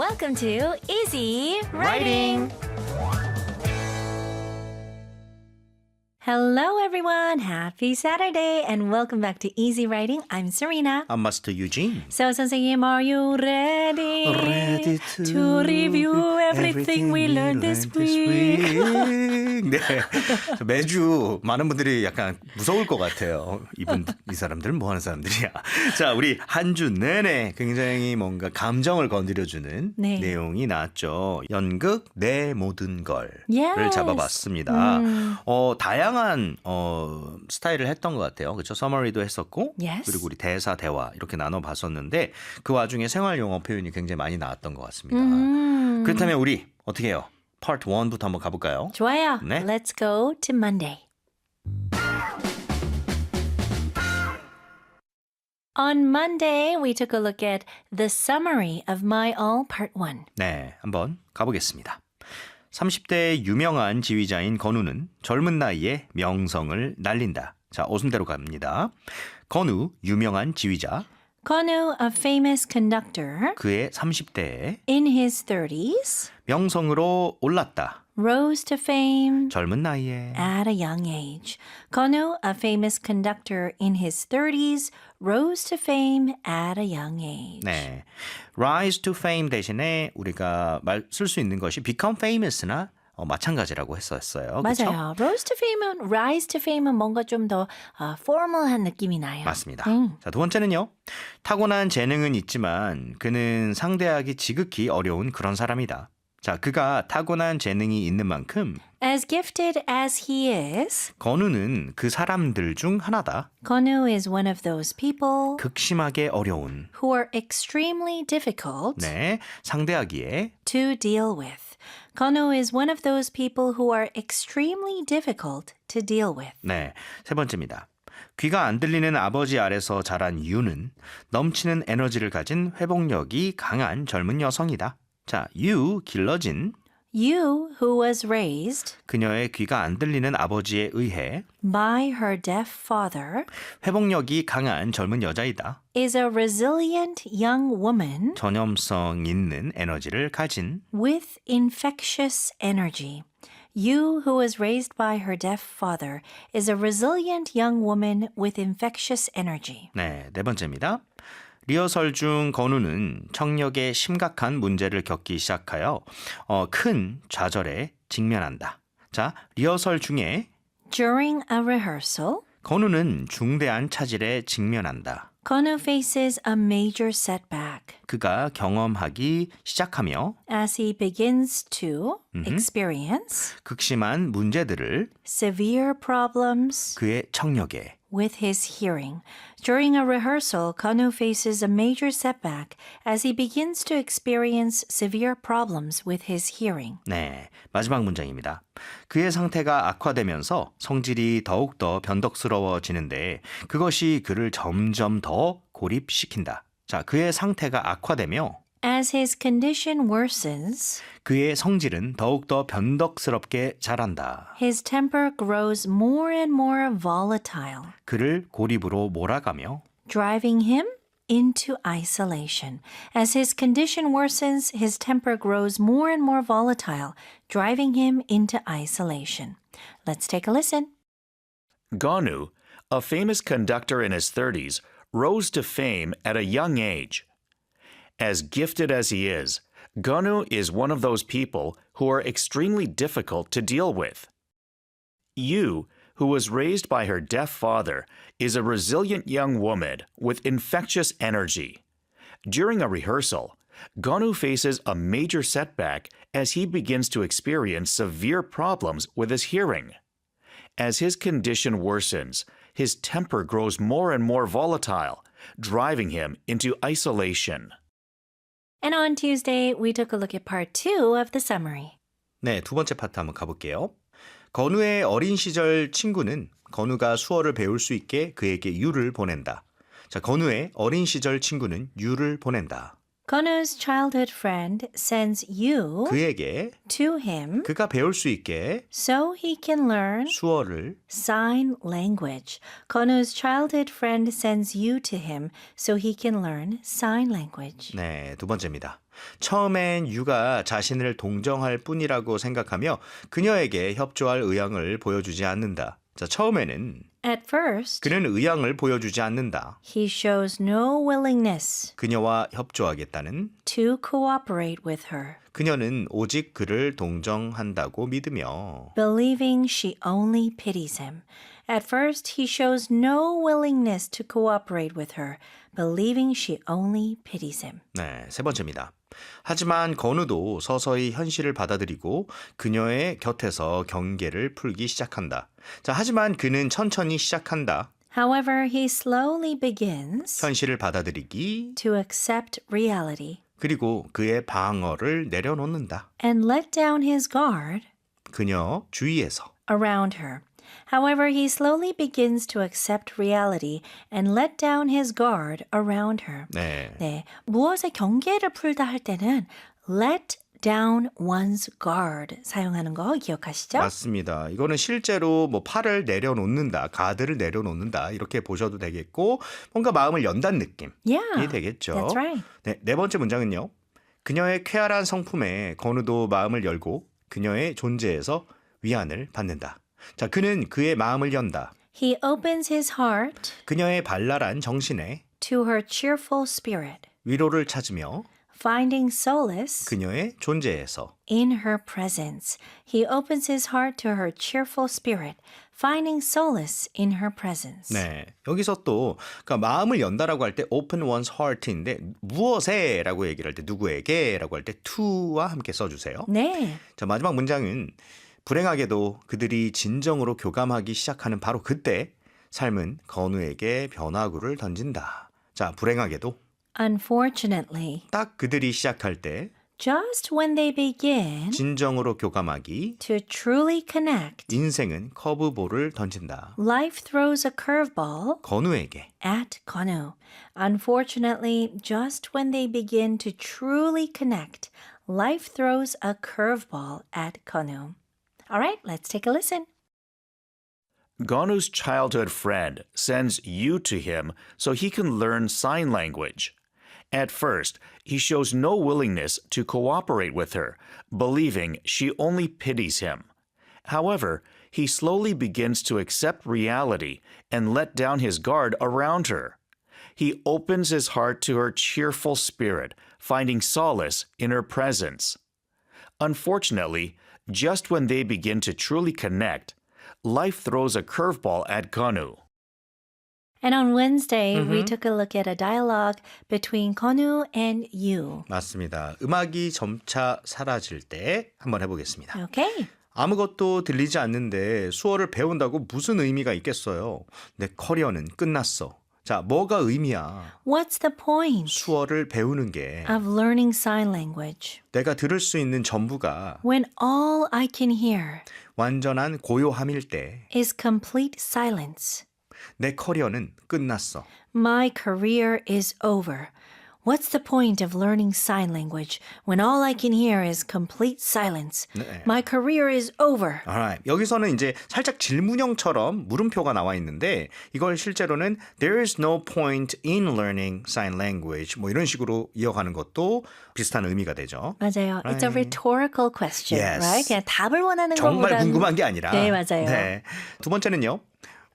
Welcome to Easy Writing. Hello, everyone. Happy Saturday, and welcome back to Easy Writing. I'm Serena. I'm Master Eugene. So, 선생님, are you ready? Ready to review everything we learned this week. 네. 매주 많은 분들이 약간 무서울 것 같아요. 이분, 이 사람들은 뭐 하는 사람들이야. 자, 우리 한 주 내내 굉장히 뭔가 감정을 건드려주는 네. 내용이 나왔죠. 연극 내 모든 걸을 Yes. 잡아봤습니다. 음. 어, 다양한 어, 스타일을 했던 것 같아요. 그렇죠? 서머리도 했었고 Yes. 그리고 우리 대사 대화 이렇게 나눠 봤었는데 그 와중에 생활 용어 표현이 굉장히 많이 나왔던 것 같습니다. 음. 그렇다면 우리 어떻게 해요? 파트 1부터 한번 가볼까요? 좋아요. 네. Let's go to Monday. On Monday, we took a look at the summary of My All Part 1. 네, 한번 가보겠습니다. 30대 유명한 지휘자인 건우는 젊은 나이에 명성을 날린다. 자, 오순대로 갑니다. 건우, 유명한 지휘자, Konu, a famous conductor, 그의 30대에 in his 30s, 명성으로 올랐다. rose to fame 젊은 나이에. at a young age. Konu, a famous conductor in his 30s, rose to fame at a young age. 네. rise to fame 대신에 우리가 말쓸수 있는 것이 become famous나 어, 마찬가지라고 했었어요. 맞아요. rose to fame은 rise to fame은 뭔가 좀더 어, formal한 느낌이 나요. 맞습니다. 음. 자, 두 번째는요. 타고난 재능은 있지만 그는 상대하기 지극히 어려운 그런 사람이다. 자, 그가 타고난 재능이 있는 만큼 As gifted as he is, 건우는 그 사람들 중 하나다. Konu is one of those people 극심하게 어려운 who are extremely difficult 네, 상대하기에 to deal with. Konu is one of those people who are extremely difficult to deal with. 네, 세 번째입니다. 귀가 안 들리는 아버지 아래서 자란 유는 넘치는 에너지를 가진 회복력이 강한 젊은 여성이다. 자, 유 길러진 You, who was raised 그녀의 귀가 안 들리는 아버지에 의해 by her deaf father, 회복력이 강한 젊은 여자이다. is a resilient young woman 전염성 있는 에너지를 가진 with infectious energy. You, who was raised by her deaf father, is a resilient young woman with infectious energy. 네, 네 번째입니다. 리허설 중 건우는 청력에 심각한 문제를 겪기 시작하여 어, 큰 좌절에 직면한다. 자, 리허설 중에 During a rehearsal, 건우는 중대한 차질에 직면한다. Kono faces a major setback 그가 경험하기 시작하며 as he begins to experience 극심한 문제들을 severe problems 그의 청력에 with his hearing. During a rehearsal, Kanu faces a major setback as he begins to experience severe problems with his hearing. 네, 마지막 문장입니다. 그의 상태가 악화되면서 성질이 더욱더 변덕스러워지는데 그것이 그를 점점 더 고립시킨다. 자, 그의 상태가 악화되며 As his condition worsens, 그의 성질은 더욱더 변덕스럽게 자란다. his temper grows more and more volatile, 그를 고립으로 몰아가며 driving him into isolation. As his condition worsens, his temper grows more and more volatile, driving him into isolation. Let's take a listen. Gonu, a famous conductor in his 30s, rose to fame at a young age. As gifted as he is, Gonu is one of those people who are extremely difficult to deal with. Yu, who was raised by her deaf father, is a resilient young woman with infectious energy. During a rehearsal, Gonu faces a major setback as he begins to experience severe problems with his hearing. As his condition worsens, his temper grows more and more volatile, driving him into isolation. And on Tuesday, we took a look at part two of the summary. 네, 두 번째 파트 한번 가볼게요. 건우의 어린 시절 친구는 건우가 수어를 배울 수 있게 그에게 유를 보낸다. 자, 건우의 어린 시절 친구는 유를 보낸다. Kono's childhood friend sends you 그에게 to him 그가 배울 수 있게 so he can learn 수어를 sign language. Kono's childhood friend sends you to him so he can learn sign language. 네, 두 번째입니다. 처음엔 유가 자신을 동정할 뿐이라고 생각하며 그녀에게 협조할 의향을 보여주지 않는다. 자, 처음에는 At first, 그는 의향을 보여주지 않는다. he shows no willingness 그녀와 협조하겠다는 to cooperate with her, 그녀는 오직 그를 동정한다고 믿으며 believing she only pities him. At first, he shows no willingness to cooperate with her, believing she only pities him. 네, 세 번째입니다. 하지만 건우도 서서히 현실을 받아들이고 그녀의 곁에서 경계를 풀기 시작한다. 자, 하지만 그는 천천히 시작한다. However, he slowly begins 현실을 받아들이기 to accept reality 그리고 그의 방어를 내려놓는다. and let down his guard 그녀 주위에서 around her. However, he slowly begins to accept reality and let down his guard around her. 네. 네, 무엇에 경계를 풀다 할 때는 let down one's guard 사용하는 거 기억하시죠? 맞습니다. 이거는 실제로 뭐 팔을 내려놓는다, 가드를 내려놓는다 이렇게 보셔도 되겠고 뭔가 마음을 연단 느낌이 Yeah, 되겠죠. that's right. 네, 네 번째 문장은요. 그녀의 쾌활한 성품에 건우도 마음을 열고 그녀의 존재에서 위안을 받는다. 자, 그는 그의 마음을 연다. He opens his heart 그녀의 발랄한 정신에 to her cheerful spirit, 위로를 찾으며 finding solace 그녀의 존재에서 in her presence. He opens his heart to her cheerful spirit, finding solace in her presence. 네. 여기서 또 그러니까 마음을 연다라고 할 때 open one's heart인데 무엇에라고 얘기를 할 때 누구에게라고 할 때 to와 함께 써 주세요. 네. 자, 마지막 문장은 불행하게도 그들이 진정으로 교감하기 시작하는 바로 그때 삶은 건우에게 변화구를 던진다. 자, 불행하게도 Unfortunately, 딱 그들이 시작할 때 just when they begin 진정으로 교감하기 to truly connect, 인생은 커브볼을 던진다. life throws a curveball 건우에게 at Konu. Unfortunately, just when they begin to truly connect, life throws a curveball at Konu. All right, let's take a listen. Gonu's childhood friend sends you to him so he can learn sign language. At first, he shows no willingness to cooperate with her, believing she only pities him. However, he slowly begins to accept reality and let down his guard around her. He opens his heart to her cheerful spirit, finding solace in her presence. Unfortunately, just when they begin to truly connect, life throws a curveball at Konu. And on Wednesday, we took a look at a dialogue between Konu and you. 맞습니다. 음악이 점차 사라질 때 한번 해보겠습니다. Okay. 아무것도 들리지 않는데 수어를 배운다고 무슨 의미가 있겠어요? 내 커리어는 끝났어. 자, 뭐가 의미야? What's the point 수어를 배우는 게 of learning sign language 내가 들을 수 있는 전부가 when all I can hear 완전한 고요함일 때내 is complete silence? 커리어는 끝났어. My career is over. What's the point of learning sign language when all I can hear is complete silence? 네. My career is over. Alright. 여기서는 이제 살짝 질문형처럼 물음표가 나와 있는데 이걸 실제로는 there is no point in learning sign language 뭐 이런 식으로 이어가는 것도 비슷한 의미가 되죠. 맞아요. It's a rhetorical question, Yes. right? 그냥 답을 원하는 정말 것보다는 궁금한 게 아니라. 네, 맞아요. 네. 두 번째는요.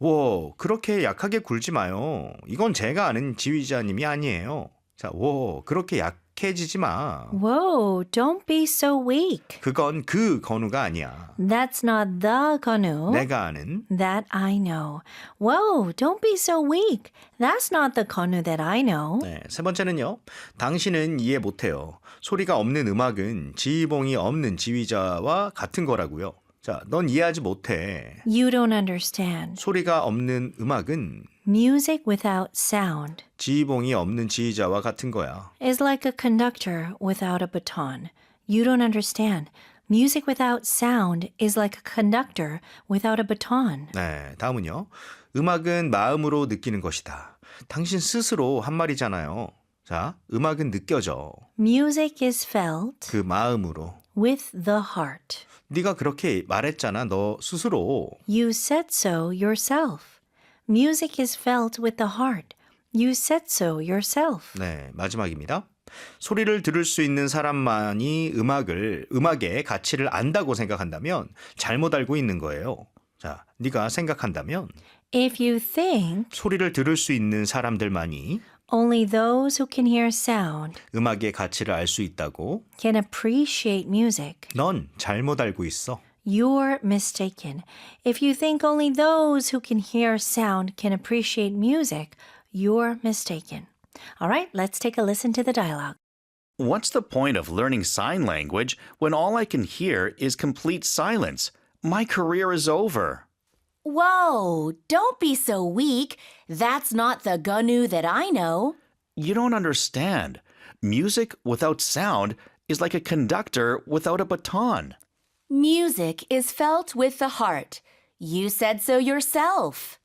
워, 그렇게 약하게 굴지 마요. 이건 제가 아는 지휘자님이 아니에요. 자, 워, 그렇게 약해지지 마. Whoa, don't be so weak. 그건 그 건우가 아니야. That's not the Konu 내가 아는 that I know. Whoa, don't be so weak. That's not the Konu that I know. 네, 세 번째는요. 당신은 이해 못해요. 소리가 없는 음악은 지휘봉이 없는 지휘자와 같은 거라고요. 자, 넌 이해하지 못해. You don't understand. 소리가 없는 음악은 Music without sound 지휘봉이 없는 지휘자와 같은 거야. is like a conductor without a baton. You don't understand. Music without sound is like a conductor without a baton. 네, 다음은요. 음악은 마음으로 느끼는 것이다. 당신 스스로 한 말이잖아요. 자, 음악은 느껴져. Music is felt 그 마음으로. with the heart. 네가 그렇게 말했잖아. 너 스스로. You said so yourself. Music is felt with the heart. You said so yourself. 네, 마지막입니다. 소리를 들을 수 있는 사람만이 음악을 음악의 가치를 안다고 생각한다면 잘못 알고 있는 거예요. 자, 네가 생각한다면 If you think 소리를 들을 수 있는 사람들만이 only those who can hear sound 음악의 가치를 알 수 있다고 can appreciate music, 넌 잘못 알고 있어. you're mistaken. If you think only those who can hear sound can appreciate music, you're mistaken. All right, let's take a listen to the dialogue. What's the point of learning sign language when all I can hear is complete silence? My career is over. Whoa, don't be so weak. That's not the Gunu that I know. You don't understand. Music without sound is like a conductor without a baton. Music is felt with the heart. You said so yourself.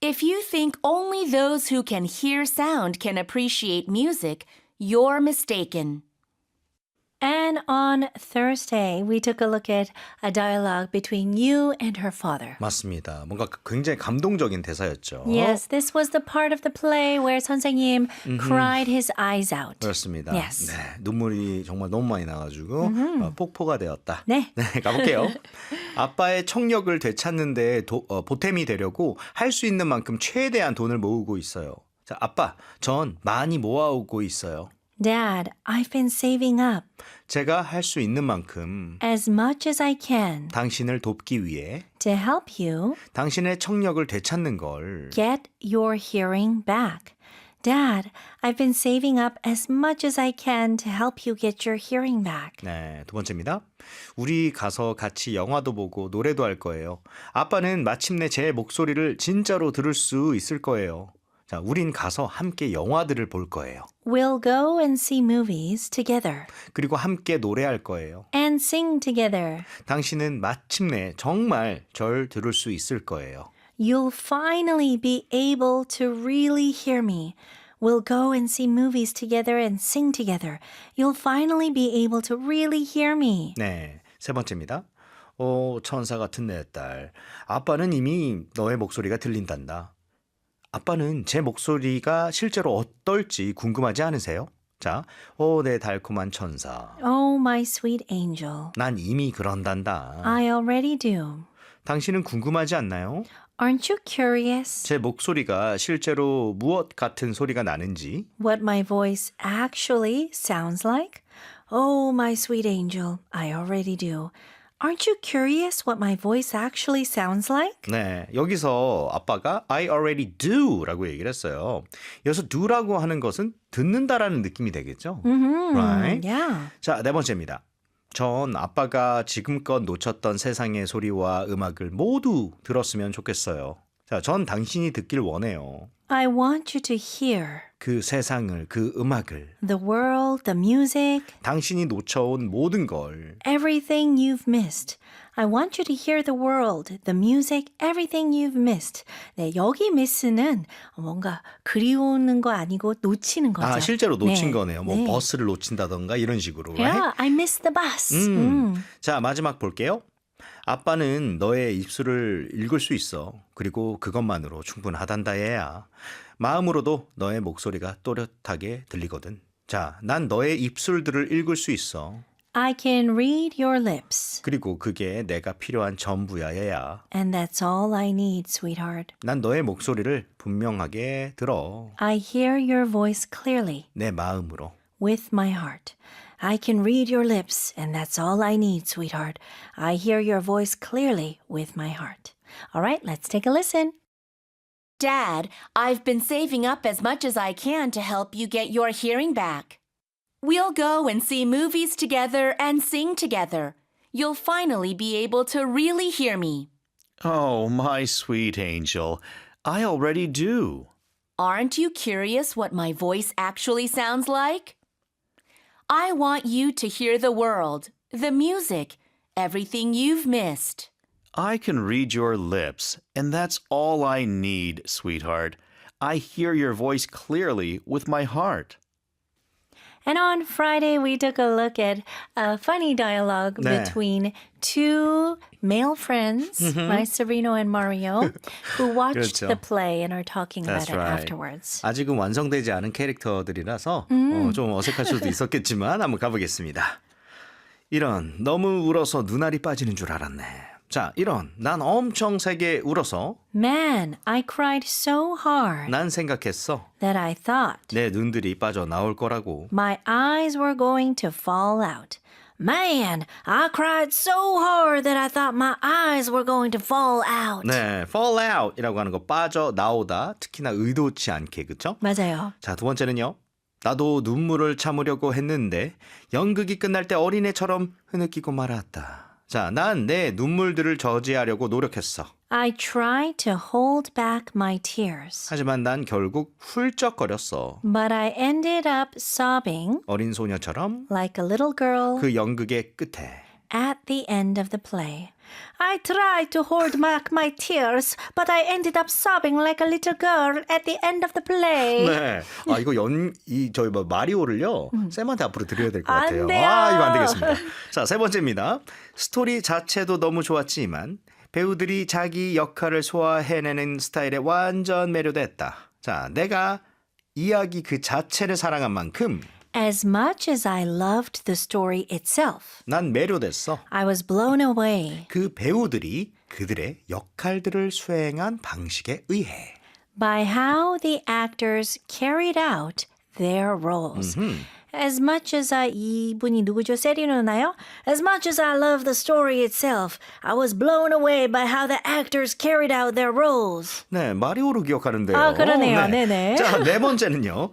If you think only those who can hear sound can appreciate music, you're mistaken. And on Thursday, we took a look at a dialogue between you and her father. 맞습니다. 뭔가 굉장히 감동적인 대사였죠. Yes, this was the part of the play where 선생님 cried his eyes out. 그렇습니다. Yes. 네, 눈물이 정말 너무 많이 나가지고 어, 폭포가 되었다. 네. 네, 가볼게요. 아빠의 청력을 되찾는데 도- 어, 보탬이 되려고 할 수 있는 만큼 최대한 돈을 모으고 있어요. 자, 아빠, 전 많이 모아오고 있어요. Dad, I've been saving up 제가 할 수 있는 만큼 as much as I can 당신을 돕기 위해 to help you 당신의 청력을 되찾는 걸 get your hearing back. Dad, I've been saving up as much as I can to help you get your hearing back. 네, 두 번째입니다. 우리 가서 같이 영화도 보고 노래도 할 거예요. 아빠는 마침내 제 목소리를 진짜로 들을 수 있을 거예요. 자, 우린 가서 함께 영화들을 볼 거예요. We'll go and see movies together 그리고 함께 노래할 거예요. and sing together. 당신은 마침내 정말 절 들을 수 있을 거예요. You'll finally be able to really hear me. We'll go and see movies together and sing together. You'll finally be able to really hear me. 네, 세 번째입니다. 오, 천사 같은 내 딸. 아빠는 이미 너의 목소리가 들린단다. 아빠는 제 목소리가 실제로 어떨지 궁금하지 않으세요? 자, 오, 내 달콤한 천사. Oh, my sweet angel. 난 이미 그런단다. I already do. 당신은 궁금하지 않나요? Aren't you curious 제 목소리가 실제로 무엇 같은 소리가 나는지? what my voice actually sounds like? Oh, my sweet angel. I already do. Aren't you curious what my voice actually sounds like? 네, 여기서 아빠가 I already do 라고 얘기를 했어요. 여기서 do라고 하는 것은 듣는다라는 느낌이 되겠죠? Mm-hmm. Right? Yeah. 자, 네 번째입니다. 전 아빠가 지금껏 놓쳤던 세상의 소리와 음악을 모두 들었으면 좋겠어요. 자, 전 당신이 듣길 원해요. I want you to hear 그 세상을, 그 음악을, the world, the music, 당신이 놓쳐온 모든 걸 everything you've missed. I want you to hear the world, the music, everything you've missed. 네, 여기 miss는 뭔가 그리우는 거 아니고 놓치는 거죠. 아, 실제로 놓친 네, 거네요. 뭐 네. 버스를 놓친다던가 이런 식으로. right? Yeah, I missed the bus. 음. 음. 자, 마지막 볼게요. 아빠는 너의 입술을 읽을 수 있어. 그리고 그것만으로 충분하단다 얘야. 마음으로도 너의 목소리가 또렷하게 들리거든. 자, 난 너의 입술들을 읽을 수 있어. I can read your lips. 그리고 그게 내가 필요한 전부야 얘야. And that's all I need, sweetheart. 난 너의 목소리를 분명하게 들어. I hear your voice clearly 내 마음으로. with my heart. I can read your lips, and that's all I need, sweetheart. I hear your voice clearly with my heart. All right, let's take a listen. Dad, I've been saving up as much as I can to help you get your hearing back. We'll go and see movies together and sing together. You'll finally be able to really hear me. Oh, my sweet angel. I already do. Aren't you curious what my voice actually sounds like? I want you to hear the world, the music, everything you've missed. I can read your lips, and that's all I need, sweetheart. I hear your voice clearly with my heart. And on Friday, we took a look at a funny dialogue 네. between two male friends, right, Sereno and Mario, who watched 그렇죠. the play and are talking That's about it right. afterwards. 아직은 완성되지 않은 캐릭터들이라서 어, 좀 어색할 수도 있었겠지만 한번 가보겠습니다. 이런 너무 울어서 눈알이 빠지는 줄 알았네. 자, 이런 난 엄청 세게 울어서 Man, I cried so hard 난 생각했어. that I thought 내 눈들이 빠져 나올 거라고. my eyes were going to fall out. Man, I cried so hard that I thought my eyes were going to fall out. 네, fall out이라고 하는 거 빠져 나오다. 특히나 의도치 않게 그렇죠? 맞아요. 자, 두 번째는요. 나도 눈물을 참으려고 했는데 연극이 끝날 때 어린애처럼 흐느끼고 말았다. 자, 난 내 눈물들을 저지하려고 노력했어. I tried to hold back my tears, 하지만 난 결국 훌쩍거렸어. but I ended up sobbing 어린 소녀처럼 like a little girl 그 연극의 끝에. at the end of the play. I tried to hold back my tears, but I ended up sobbing like a little girl at the end of the play. 네. 아, 이거 연, 이, 저희 뭐, 마리오를요, 쌤한테 앞으로 드려야 될것안 같아요. 돼요. 아, 이거 안 되겠습니다. 자, 세 번째입니다. 스토리 자체도 너무 좋았지만, 배우들이 자기 역할을 소화해내는 스타일에 완전 매료됐다. 자, 내가 이야기 그 자체를 사랑한 만큼, As much as I loved the story itself, 난 매료됐어. I was blown away 그 배우들이 그들의 역할들을 수행한 방식에 의해. by how the actors carried out their roles. As much as I 이분이 누구죠? 세리노나요? As much as I love the story itself, I was blown away by how the actors carried out their roles. 네, 마리오로 기억하는데요. 아, 그러네요. 네 네. 자, 네 번째는요.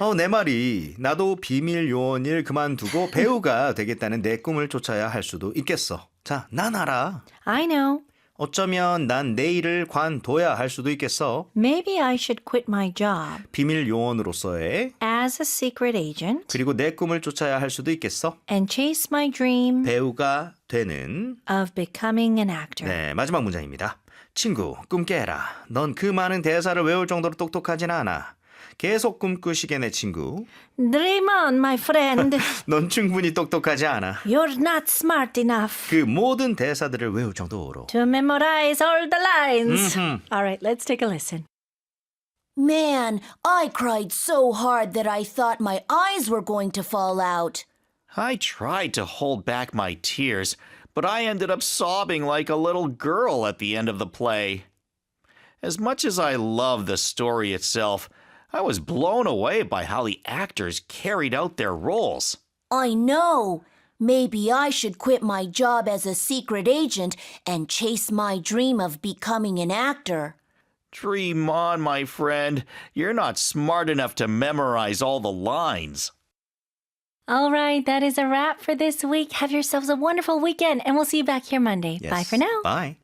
어, 내 말이 나도 비밀 요원일 그만두고 배우가 되겠다는 내 꿈을 쫓아야 할 수도 있겠어. 자, 난 알아. I know. 어쩌면 난 내 일을 관둬야 할 수도 있겠어. Maybe I should quit my job 비밀 요원으로서의 as a secret agent 그리고 내 꿈을 쫓아야 할 수도 있겠어. and chase my dream 배우가 되는 of becoming an actor. 네, 마지막 문장입니다. 친구, 꿈 깨라. 넌 그 많은 대사를 외울 정도로 똑똑하진 않아. 계속 꿈꾸시게 내 친구. Dream on, my friend. 넌 충분히 똑똑하지 않아. You're not smart enough 그 모든 대사들을 외울 정도로. to memorize all the lines. All right, let's take a listen. Man, I cried so hard that I thought my eyes were going to fall out. I tried to hold back my tears, but I ended up sobbing like a little girl at the end of the play. As much as I love the story itself, I was blown away by how the actors carried out their roles. I know. Maybe I should quit my job as a secret agent and chase my dream of becoming an actor. Dream on, my friend. You're not smart enough to memorize all the lines. All right, that is a wrap for this week. Have yourselves a wonderful weekend, and we'll see you back here Monday. Bye for now. Bye.